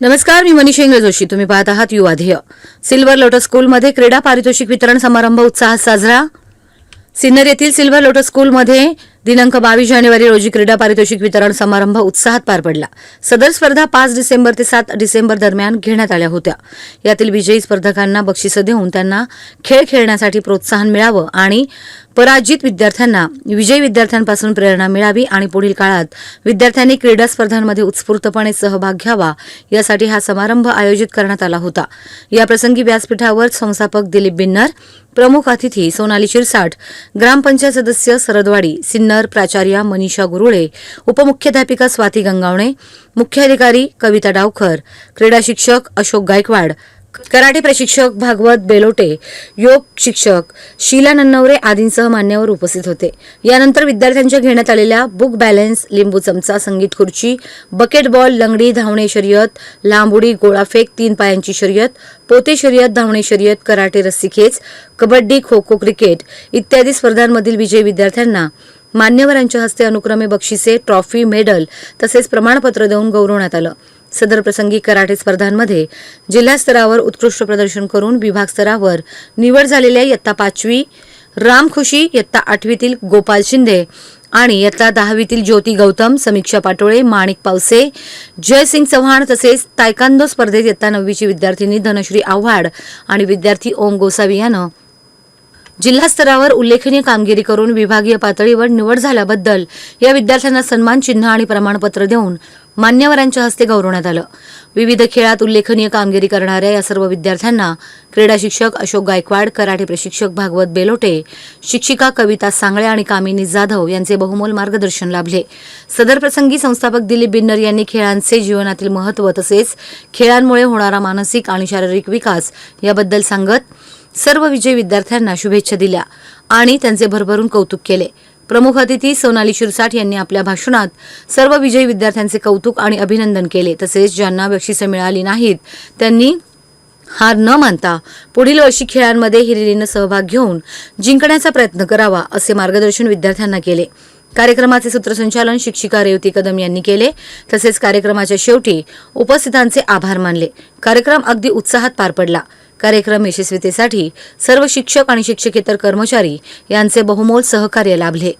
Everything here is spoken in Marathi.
नमस्कार मी मनीष इंग्रज जोशी. तुम्ही पाहत आहात युवा ध्येय. सिल्वर लोटस स्कूलमध्ये क्रीडा पारितोषिक वितरण समारंभ उत्साहात साजरा. सिन्नर येथील सिल्वर लोटस स्कूलमध्ये दिनांक बावीस जानेवारी रोजी क्रीडा पारितोषिक वितरण समारंभ उत्साहात पार पडला. सदर स्पर्धा पाच डिसेंबर ते सात डिसेंबर दरम्यान घेण्यात आल्या होत्या. यातील विजयी स्पर्धकांना बक्षिसं देऊन त्यांना खेळ खेळण्यासाठी प्रोत्साहन मिळावं आणि पराजित विद्यार्थ्यांना विजयी विद्यार्थ्यांपासून प्रेरणा मिळावी आणि पुढील काळात विद्यार्थ्यांनी क्रीडा स्पर्धांमध्ये उत्स्फूर्तपणे सहभाग घ्यावा यासाठी हा समारंभ आयोजित करण्यात आला होता. याप्रसंगी व्यासपीठावर संस्थापक दिलीप बिन्नर प्रमुख अतिथी सोनाली शिरसाट ग्रामपंचायत सदस्य सरदवाडी सिन्नर प्राचार्या मनीषा गुरुळे उपमुख्याध्यापिका स्वाती गंगावणे मुख्याधिकारी कविता डावखर क्रीडा शिक्षक अशोक गायकवाड कराटे प्रशिक्षक भागवत बेलोटे योग शिक्षक शीला नन्नवरे आदींसह मान्यवर उपस्थित होते. यानंतर विद्यार्थ्यांच्या घेण्यात आलेल्या बुक बॅलन्स लिंबू चमचा संगीत खुर्ची बकेट बॉल लंगडी धावणे शर्यत लांब उडी गोळाफेक तीन पायांची शर्यत पोते शर्यत धावणे शर्यत कराटे रस्सी खेच कबड्डी खो खो क्रिकेट इत्यादी स्पर्धांमधील विजयी विद्यार्थ्यांना मान्यवरांच्या हस्ते अनुक्रमे बक्षिसे ट्रॉफी मेडल तसेच प्रमाणपत्र देऊन गौरवण्यात आलं. सदर प्रसंगी कराटे स्पर्धांमध्ये जिल्हा स्तरावर उत्कृष्ट प्रदर्शन करून विभाग स्तरावर निवड झालेल्या इयत्ता पाचवी रामखुशी इयत्ता आठवीतील गोपाल शिंदे आणि इयत्ता दहावीतील ज्योती गौतम समीक्षा पाटोळे माणिक पावसे जयसिंग चव्हाण तसेच तायकांदो स्पर्धेत इयत्ता नववीची विद्यार्थिनी धनश्री आव्हाड आणि विद्यार्थी ओम गोसावी यानं जिल्हा स्तरावर उल्लेखनीय कामगिरी करून विभागीय पातळीवर निवड झाल्याबद्दल या विद्यार्थ्यांना सन्मान चिन्ह आणि प्रमाणपत्र देऊन मान्यवरांच्या हस्ते गौरवण्यात आलं. विविध खेळात उल्लेखनीय कामगिरी करणाऱ्या या सर्व विद्यार्थ्यांना क्रीडा शिक्षक अशोक गायकवाड कराटे प्रशिक्षक भागवत बेलोटे शिक्षिका कविता सांगळे आणि कामिनी जाधव यांचे बहुमोल मार्गदर्शन लाभले. सदर प्रसंगी संस्थापक दिलीप बिन्नर यांनी खेळांचे जीवनातील महत्त्व तसेच खेळांमुळे होणारा मानसिक आणि शारीरिक विकास याबद्दल सांगत सर्व विजयी विद्यार्थ्यांना शुभेच्छा दिल्या आणि त्यांचे भरभरून कौतुक केले. प्रमुख अतिथी सोनाली शिरसाट यांनी आपल्या भाषणात सर्व विजयी विद्यार्थ्यांचे कौतुक आणि अभिनंदन केले. तसेच ज्यांना बक्षिसं मिळाली नाहीत त्यांनी हार न मानता पुढील वर्षी खेळांमध्ये हिरिरीनं सहभाग घेऊन जिंकण्याचा प्रयत्न करावा असे मार्गदर्शन विद्यार्थ्यांना केले. कार्यक्रमाचे सूत्रसंचालन शिक्षिका रेवती कदम यांनी केले. तसेच कार्यक्रमाच्या शेवटी उपस्थितांचे आभार मानले. कार्यक्रम अगदी उत्साहात पार पडला. कार्यक्रम यशस्वीतेसाठी सर्व शिक्षक आणि शिक्षकेतर कर्मचारी यांचे बहुमोल सहकार्य लाभले.